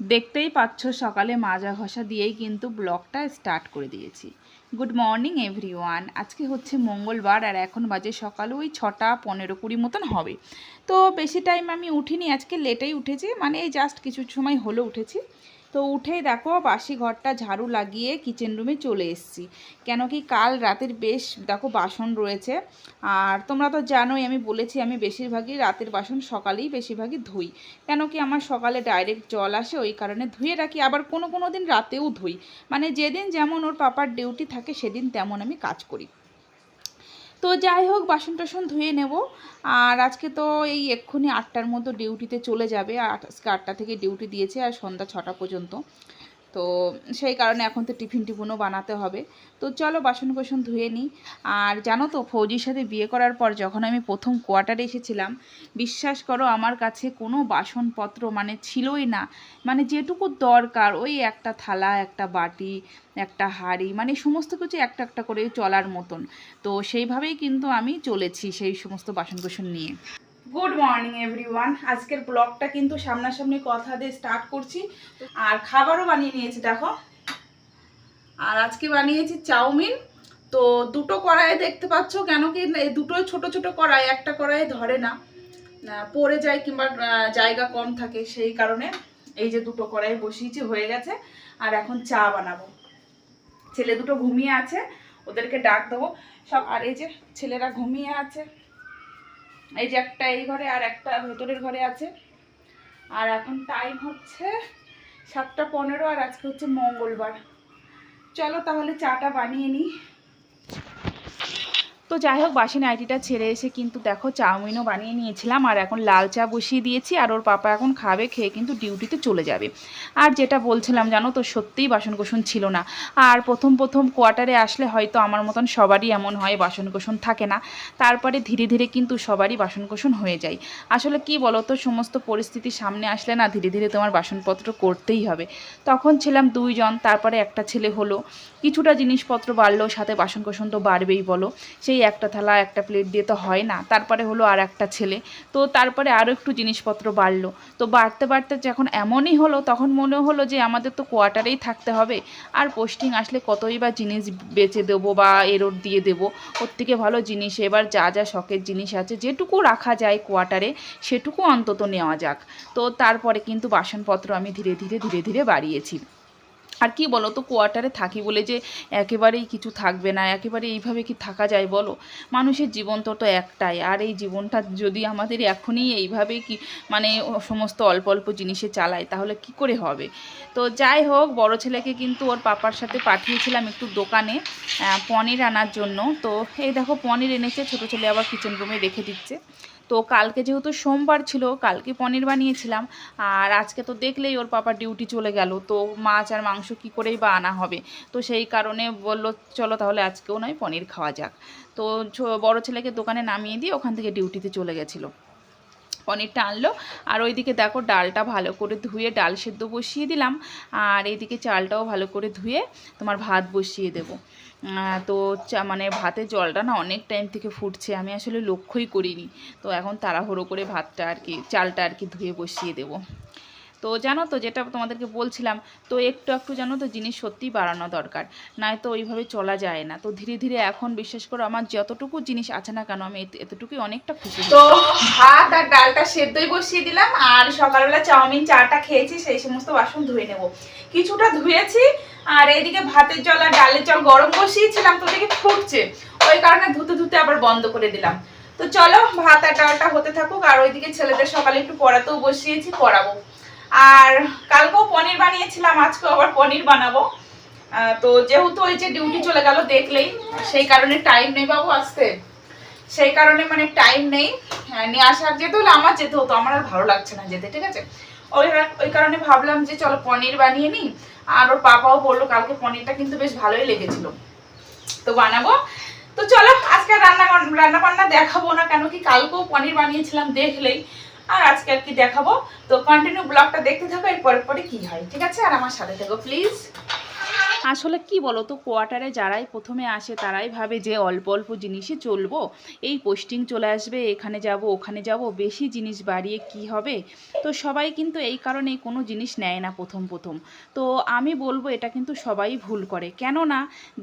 দেখতেই পাচ্ছ, সকালে মাজা ঘষা দিয়েই কিন্তু ব্লগটা স্টার্ট করে দিয়েছি। Good morning, everyone. আজকে হচ্ছে মঙ্গলবার আর এখন বাজে সকাল, ওই ছটা পনেরো কুড়ি মতন হবে। তো বেশি টাইম আমি উঠিনি, আজকে লেটেই উঠেছি মানে এই জাস্ট কিছু সময় হলো উঠেছি। তো উঠেই দেখো বাসি ঘরটা ঝাড়ু লাগিয়ে কিচেন রুমে চলে এসেছি। কেন কি কাল রাতের বেশ দেখো বাসন রয়েছে। আর তোমরা তো জানোই, আমি বলেছি আমি বেশিরভাগই রাতের বাসন সকালেই বেশিরভাগই ধুই। কেন কি আমার সকালে ডাইরেক্ট জল আসে, ওই কারণে ধুয়ে রাখি। আবার কোনো কোনো দিন রাতেও ধুই। মানে যেদিন যেমন ওর পাপার ডিউটি থাকে, সেদিন তেমন আমি কাজ করি। তো যাই হোক, বাসন টাসন ধুয়ে নেব। আর আজকে তো এই এক্ষুনি আটটার মতো ডিউটিতে চলে যাবে। আজকে আটটা থেকে ডিউটি দিয়েছে আর সন্ধ্যা ছটা পর্যন্ত। তো সেই কারণে এখন তো টিফিন টিফিনও বানাতে হবে। তো চলো বাসন কোসন ধুয়ে নিই। আর জানো তো, ফৌজির সাথে বিয়ে করার পর যখন আমি প্রথম কোয়ার্টারে এসেছিলাম, বিশ্বাস করো আমার কাছে কোনো বাসনপত্র মানে ছিলই না। মানে যেটুকু দরকার, ওই একটা থালা, একটা বাটি, একটা হাঁড়ি মানে সমস্ত কিছু একটা একটা করে চলার মতন। তো সেইভাবেই কিন্তু আমি চলেছি সেই সমস্ত বাসন কোসন নিয়ে। গুড মর্নিং এভরিওয়ান আজকের ব্লগটা কিন্তু সামনাসামনি কথা দিয়ে স্টার্ট করছি। আর খাবারও বানিয়ে নিয়েছি, দেখো। আর আজকে বানিয়েছি চাউমিন। তো দুটো কড়াইয়ে দেখতে পাচ্ছ কেন কি এই দুটোই ছোট ছোট কড়াই, একটা কড়াইয়ে ধরে না পড়ে যায় কিংবা জায়গা কম থাকে সেই কারণে এই যে দুটো কড়াই বসিয়েছি, হয়ে গেছে। আর এখন চা বানাবো। ছেলে দুটো ঘুমিয়ে আছে, ওদেরকে ডাক দেবো। সব, আর এই যে ছেলেরা ঘুমিয়ে আছে। এই যে একটা এই ঘরে আর একটা ভেতরের ঘরে আছে। আর এখন টাইম হচ্ছে সাতটা পনেরো আর আজকে হচ্ছে মঙ্গলবার। চলো তাহলে চাটা বানিয়ে নিই। তো যাই হোক বাসি নাইটিটা ছেড়ে এসে কিন্তু দেখো চাউমিনও বানিয়ে নিয়েছিলাম আর এখন লাল চা বসিয়ে দিয়েছি আর ওর পাপা এখন খাবে, খেয়ে কিন্তু ডিউটিতে চলে যাবে। আর যেটা বলছিলাম জানো তো, সত্যিই বাসনকোসন ছিল না। আর প্রথম প্রথম কোয়ার্টারে আসলে হয়তো আমার মতন সবারই এমন হয় বাসনকোসন থাকে না। তারপরে ধীরে ধীরে কিন্তু সবারই বাসনকোসন হয়ে যায়। আসলে কি বলো তো সমস্ত পরিস্থিতি সামনে আসলে না ধীরে ধীরে তোমার বাসনপত্র করতেই হবে। তখন ছিলাম দুইজন, তারপরে একটা ছেলে হলো। কিছুটা জিনিসপত্র বাড়লো, সাথে বাসনকোসন তো বাড়বেই বলো। সেই একটা থালা, একটা প্লেট দিয়ে তো হয় না। তারপরে হলো আর একটা ছেলে। তো তারপরে আরও একটু জিনিসপত্র বাড়লো। তো বাড়তে বাড়তে যখন এমনই হলো, তখন মনে হলো যে আমাদের তো কোয়ার্টারেই থাকতে হবে। আর পোস্টিং আসলে কতই বা জিনিস বেচে দেবো বা এরোর দিয়ে দেবো। ওর থেকে ভালো জিনিস, এবার যা যা শখের জিনিস আছে, যেটুকু রাখা যায় কোয়ার্টারে সেটুকু অন্তত নেওয়া যাক। তো তারপরে কিন্তু বাসনপত্র আমি ধীরে ধীরে ধীরে ধীরে বাড়িয়েছি। আর কি বলো তো কোয়ার্টারে থাকি বলে যে একেবারেই কিছু থাকবে না, একেবারে এইভাবে কি থাকা যায় বলো? মানুষের জীবন তো তো একটাই, আর এই জীবনটা যদি আমাদের এখনই এইভাবে কি মানে সমস্ত অল্প অল্প জিনিসে চালায়, তাহলে কি করে হবে? তো যাই হোক, বড় ছেলেকে কিন্তু ওর পাপার সাথে পাঠিয়েছিলাম একটু দোকানে পনির আনার জন্য। তো এই দেখো, পনির এনেছে, ছোটো ছেলে আবার কিচেন রুমে রেখে দিচ্ছে। তো কালকে যেহেতু সোমবার ছিল, কালকে পনির বানিয়েছিলাম। আর আজকে তো দেখলেই ওর পাপা ডিউটি চলে গেল, তো মাছ আর মাংস কি করেই বা আনা হবে? তো সেই কারণে বলল, চলো তাহলে আজকেও নয়, পনির খাওয়া যাক। তো বড় ছেলেকে দোকানে নামিয়ে দিয়ে ওখান থেকে ডিউটিতে চলে গেছিল। পনিরটা আনলো, আর ওইদিকে দেখো ডালটা ভালো করে ধুয়ে ডাল সেদ্ধ বসিয়ে দিলাম। আর এইদিকে চালটাও ভালো করে ধুয়ে তোমার ভাত বসিয়ে দেবো। তো মানে ভাতে জলটা না অনেক টাইম থেকে ফুটছে, আমি আসলে লক্ষ্যই করিনি। তো এখন তাড়াহুড়ো করে ভাতটা আর কি, চালটা আর কি ধুয়ে বসিয়ে দেবো। তো জানো তো যেটা তোমাদেরকে বলছিলাম, তো একটু একটু জানো তো জিনিস সত্যিই বাড়ানো দরকার। নয় তো ওইভাবে চলা যায় না। তো ধীরে ধীরে এখন বিশ্বাস করো আমার যতটুকু জিনিস আছে না কেন, আমি এত- এতটুকুই অনেকটা খুশি তো ভাত আর ডালটা সেদ্ধই বসিয়ে দিলাম, আর সকালবেলা চাউমিন, চাটা খেয়েছি, সেই সমস্ত বাসন ধুয়ে নেব। কিছুটা ধুয়েছি, আর এইদিকে ভাতের জল আর ডালের জল গরম বসিয়েছিলাম, তো দেখে ফুটছে। ওই কারণে ধুতে ধুতে আবার বন্ধ করে দিলাম। তো চলো, ভাত আর ডালটা হতে থাকুক, আর ওইদিকে ছেলেদের সকালে একটু পড়াতেও বসিয়েছি, পড়াবো। আর কালকেও পনির বানিয়েছিলাম আজকেও আবার পনির বানাবো। তো যেহেতু ওই যে ডিউটি চলে গেল দেখলেই সেই কারণে টাইম নেই বাবু আসতে। সেই কারণে মানে টাইম নেই। হ্যাঁ, নিয়ে আসার যেতে হলে আমার যেতে হতো আমার আর ভালো লাগছে না যেতে ঠিক আছে? ওই ওই কারণে ভাবলাম যে চলো পনির বানিয়ে নিই। আর ওর পাপাও বলল কালকে পনিরটা কিন্তু বেশ ভালোই লেগেছিল। তো বানাবো। তো চলো আজকে রান্না রান্না বান্না দেখাবো না কেন কি কালকেও পনির বানিয়েছিলাম দেখলেই। আর আজকে আর কি দেখাবো? তো কন্টিনিউ ব্লগটা দেখতে থাকো এর পরে পরে কি হয়, ঠিক আছে? আর আমার সাথে থাকো প্লিজ আসলে কি বলো তো কোয়ার্টারে যারাই প্রথমে আসে তারাই ভাবে যে অল্প অল্প জিনিসে চলবো। এই পোস্টিং চলে আসবে, এখানে যাব, ওখানে যাব, বেশি জিনিস বাড়িয়ে কি হবে? তো সবাই কিন্তু এই কারণে কোনো জিনিস নেয় না প্রথম প্রথম। তো আমি বলব এটা কিন্তু সবাই ভুল করে। কেননা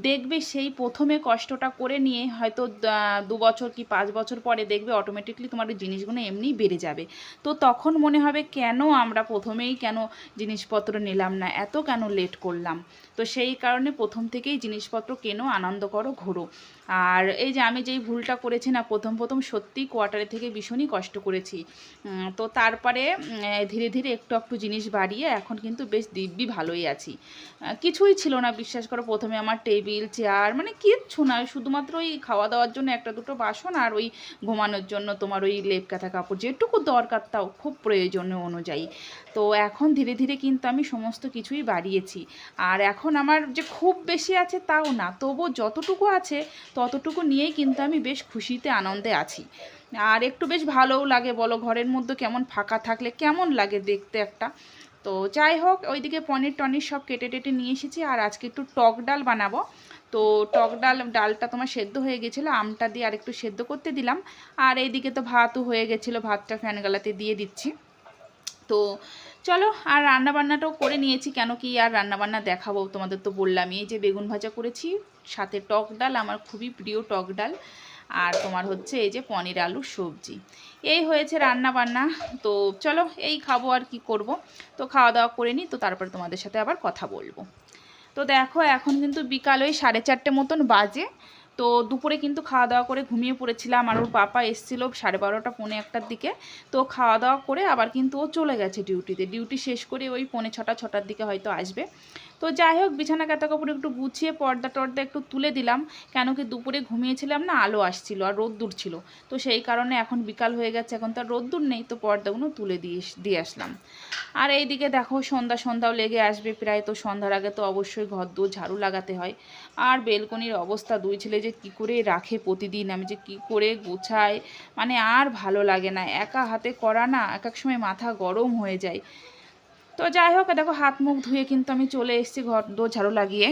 দেখবে সেই প্রথমে কষ্টটা করে নিয়ে হয়তো দু বছর কি পাঁচ বছর পরে দেখবে অটোমেটিকলি তোমার ওই জিনিসগুলো এমনিই বেড়ে যাবে। তো তখন মনে হবে কেন আমরা প্রথমেই কেন জিনিসপত্র নিলাম না, এত কেন লেট করলাম? তো সেই কারণে প্রথম থেকেই জিনিসপত্র কেনো আনন্দ করো ঘোরো। আর এই যে আমি যেই ভুলটা করেছি না, প্রথম প্রথম সত্যি কোয়ার্টারে থেকে ভীষণই কষ্ট করেছি। তো তারপরে ধীরে ধীরে একটু একটু জিনিস বাড়িয়ে এখন কিন্তু বেশ দিব্যি ভালোই আছি। কিছুই ছিল না, বিশ্বাস করো, প্রথমে আমার টেবিল, চেয়ার মানে কিচ্ছু না, শুধুমাত্র ওই খাওয়া দাওয়ার জন্য একটা দুটো বাসন আর ওই ঘুমানোর জন্য তোমার ওই লেপ কাঁথা কাপড়, যেটুকু দরকার তাও খুব প্রয়োজনীয় অনুযায়ী। তো এখন ধীরে ধীরে কিন্তু আমি সমস্ত কিছুই বাড়িয়েছি। আর এখন আমার যে খুব বেশি আছে তাও না তবু যতটুকু আছে ততটুকু নিয়েই কিন্তু আমি বেশ খুশিতে আনন্দে আছি। আর একটু বেশ ভালোও লাগে বলো, ঘরের মধ্যে কেমন ফাঁকা থাকলে কেমন লাগে দেখতে একটা। তো যাই হোক, ওইদিকে পনির টনির সব কেটে টেটে নিয়ে এসেছি আর আজকে একটু টক ডাল বানাবো। তো টক ডাল, ডালটা তোমার সেদ্ধ হয়ে গেছিল, আমটা দিয়ে আর একটু সেদ্ধ করতে দিলাম। আর এইদিকে তো ভাতও হয়ে গেছিল, ভাতটা ফ্যান গালাতে দিয়ে দিচ্ছি। তো চলো, আর রান্না বান্নাটাও করে নিয়েছি, কেন কি আর রান্না বান্না দেখাবো তোমাদের তো বললাম এই যে বেগুন ভাজা করেছি, সাথে টক ডাল, আমার খুবই প্রিয় টক ডাল, আর তোমার হচ্ছে এই যে পনির আলু সবজি। এই হয়েছে রান্না বান্না তো চলো, এই খাব আর কি করব। তো খাওয়া দাওয়া করে নিই, তো তারপরে তোমাদের সাথে আবার কথা বলব। তো দেখো, এখন কিন্তু বিকাল ওই সাড়ে চারটে মতন বাজে তো দুপুরে কিন্তু খাওয়া দাওয়া করে ঘুমিয়ে পড়েছিলাম আর ওর পাপা এসেছিল সাড়ে বারোটা, পৌনে একটার দিকে। তো খাওয়া দাওয়া করে আবার কিন্তু ও চলে গেছে ডিউটিতে ডিউটি শেষ করে ওই পৌনে ছটা, ছটার দিকে হয়তো আসবে। তো যাই হোক, বিছানা কাতা কাপড় একটু গুছিয়ে পর্দা টর্দা একটু তুলে দিলাম। কেন কি দুপুরে ঘুমিয়েছিলাম না, আলো আসছিল আর রোদ্দুর ছিল। তো সেই কারণে এখন বিকাল হয়ে গেছে, এখন তো আর রোদ্দুর নেই, তো পর্দাগুলো তুলে দিয়ে দিয়ে আসলাম। আর এইদিকে দেখো, সন্ধ্যা, সন্ধ্যাও লেগে আসবে প্রায়। তো সন্ধ্যার আগে তো অবশ্যই ঘর দৌড় ঝাড়ু লাগাতে হয়। আর বেলকনির অবস্থা, দুই ছেলে যে কি করে রাখে প্রতিদিন, আমি যে কি করে গুছাই মানে আর ভালো লাগে না। একা হাতে করা না, এক এক সময় মাথা গরম হয়ে যায়। তো যাই হোক, দেখো হাত মুখ ধুয়ে কিন্তু আমি চলে এসেছি ঘর দো ঝাড়ু লাগিয়ে।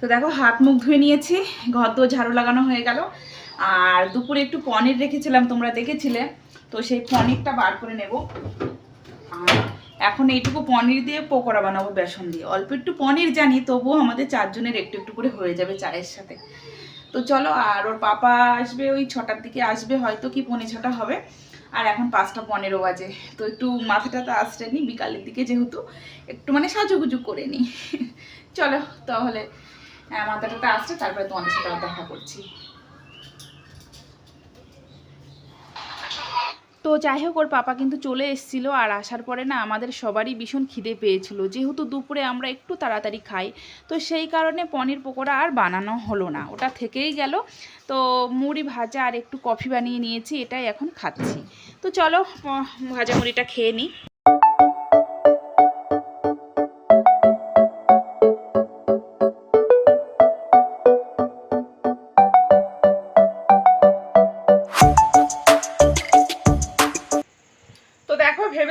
তো দেখো হাত মুখ ধুয়ে নিয়েছি, ঘর দো ঝাড়ু লাগানো হয়ে গেল। আর দুপুরে একটু পনির রেখেছিলাম, তোমরা দেখেছিলে। তো সেই পনিরটা বার করে নেব। আর এখন এইটুকু পনির দিয়ে পকোড়া বানাবো বেসন দিয়ে। অল্প একটু পনির জানি, তবুও আমাদের চারজনের একটু একটু করে হয়ে যাবে চায়ের সাথে। তো চলো, আর ওর পাপা আসবে, ওই ছটার দিকে আসবে, হয়তো কি পৌনে ছটা হবে। আর এখন পাঁচটা পনেরো বাজে। তো একটু মাথাটা তো আসতে নি বিকালের দিকে যেহেতু একটু মানে সাজুগুজু করে নিই চলো তাহলে হ্যাঁ, মাথাটা তো আসছে তারপরে তোমাদের সাথে দেখা করছি। তো যাই হোক, ওর পাপা কিন্তু চলে এসেছিল আর আসার পরে না আমাদের সবারই ভীষণ খিদে পেয়েছিল। যেহেতু দুপুরে আমরা একটু তাড়াতাড়ি খাই, তো সেই কারণে পনির পকোড়া আর বানানো হলো না। ওটা থেকেই গেল। তো মুড়ি ভাজা আর একটু কফি বানিয়ে নিয়েছি, এটাই এখন খাচ্ছি। তো চলো ভাজা মুড়িটা খেয়ে নিই।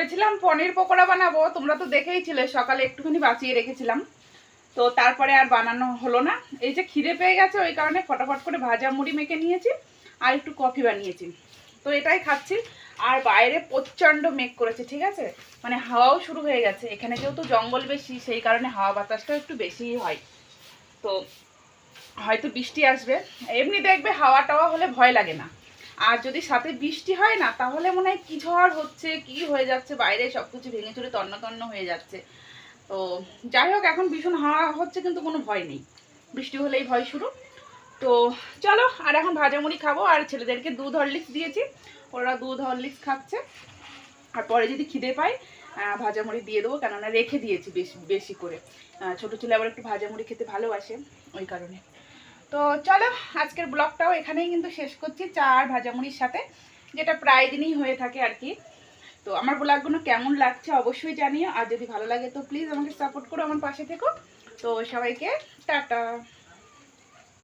ভেবেছিলাম পনির পকোড়া বানাবো, তোমরা তো দেখেইছিলে সকালে একটুখানি বাঁচিয়ে রেখেছিলাম। তো তারপরে আর বানানো হলো না। এই যে খিদে পেয়ে গেছে, ওই কারণে ফটাফট করে ভাজা মুড়ি মেখে নিয়েছি, আর একটু কফি বানিয়েছি। তো এটাই খাচ্ছি। আর বাইরে প্রচণ্ড মেঘ করেছে, ঠিক আছে? মানে হাওয়াও শুরু হয়ে গেছে। এখানে যেহেতু জঙ্গল বেশি, সেই কারণে হাওয়া বাতাসটাও একটু বেশিই হয়। তো হয়তো বৃষ্টি আসবে। এমনি দেখবে হাওয়া টাওয়া হলে ভয় লাগে না। আর যদি সাথে বৃষ্টি হয় না, তাহলে মনে হয় কি ঝড় হচ্ছে, কি হয়ে যাচ্ছে, বাইরে সব কিছু ভেঙে চুরে তন্ন তন্ন হয়ে যাচ্ছে। তো যাই হোক, এখন ভীষণ হাওয়া হচ্ছে, কিন্তু কোনো ভয় নেই। বৃষ্টি হলেই ভয় শুরু। তো চলো, আর এখন ভাজামুড়ি খাব, আর ছেলেদেরকে দুধ হরলিক্স দিয়েছি। ওরা দুধ হরলিক্স খাচ্ছে। আর পরে যদি খিদে পাই ভাজামুড়ি দিয়ে দেবো, কেননা রেখে দিয়েছি বেশি বেশি করে। ছোটো ছেলে আবার একটু ভাজামুড়ি খেতে ভালোবাসে, ওই কারণে। তো চলো, আজকের ব্লগটাও এখানেই কিন্তু শেষ করছি চা আর ভাজামুড়ির সাথে, যেটা প্রায় দিনই হয়ে থাকে আর কি। তো আমার ব্লগগুলো কেমন লাগছে অবশ্যই জানিও, আর যদি ভালো লাগে তো প্লিজ আমাকে সাপোর্ট করো আমার পাশে থেকো। তো সবাইকে টাটা।